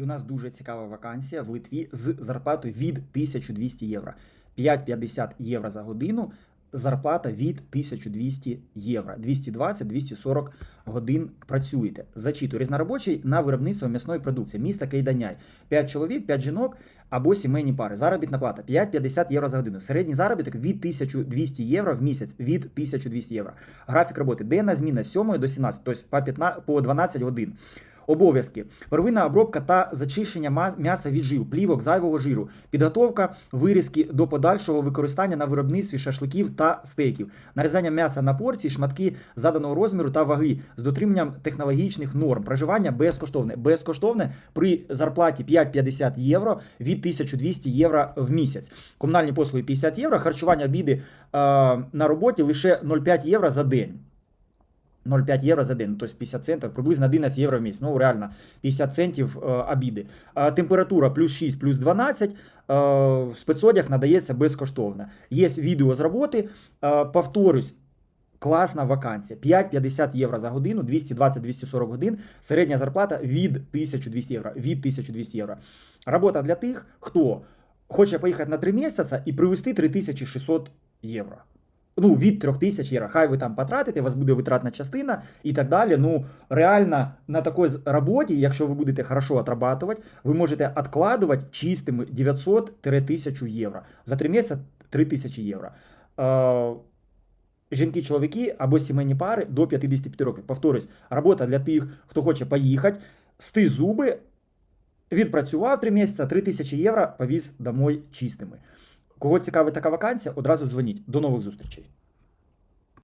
І у нас дуже цікава вакансія в Литві з зарплатою від 1200 євро. 5,50 євро за годину. Зарплата від 1200 євро. 220-240 годин працюєте. Зачитую. Різноробочий на виробництво м'ясної продукції. Місто Кейданяй. 5 чоловік, 5 жінок або сімейні пари. Заробітна плата 5,50 євро за годину. Середній заробіток від 1200 євро в місяць. Від 1200 євро. Графік роботи. Денна зміна з 7 до 17, тобто по 12 годин. Обов'язки: первинна обробка та зачищення м'яса від жил, плівок, зайвого жиру, підготовка вирізки до подальшого використання на виробництві шашликів та стейків, нарізання м'яса на порції, шматки заданого розміру та ваги з дотриманням технологічних норм. Проживання безкоштовне. Безкоштовне при зарплаті 5,50 євро від 1200 євро в місяць. Комунальні послуги 50 євро, харчування обіди е, на роботі лише 0,5 євро за день. 0,5 євро за день, тобто 50 центів, приблизно 11 євро в місяць. Ну, реально, 50 центів е, обіди. А температура плюс 6, плюс 12, е, спецодяг надається безкоштовно. Є відео з роботи, е, повторюсь, класна вакансія. 5,50 євро за годину, 220-240 годин, середня зарплата від 1200 євро. Від 1200 євро. Робота для тих, хто хоче поїхати на 3 місяці і привезти 3600 євро ну, від 3000 євро. Хай ви там потратите, у вас буде витратна частина і так далі. Ну, реально на такій роботі, якщо ви будете хорошо отрабатувати, ви можете відкладувати чистими 900-1000 євро. За 3 місяці 3000 євро. Е, Жінки, чоловіки або сімейні пари до 55 років. Повторюсь, робота для тих, хто хоче поїхати, сти зуби, відпрацював 3 місяці, 3000 євро повіз домой чистими. Кого цікавить така вакансія, одразу дзвоніть. До нових зустрічей.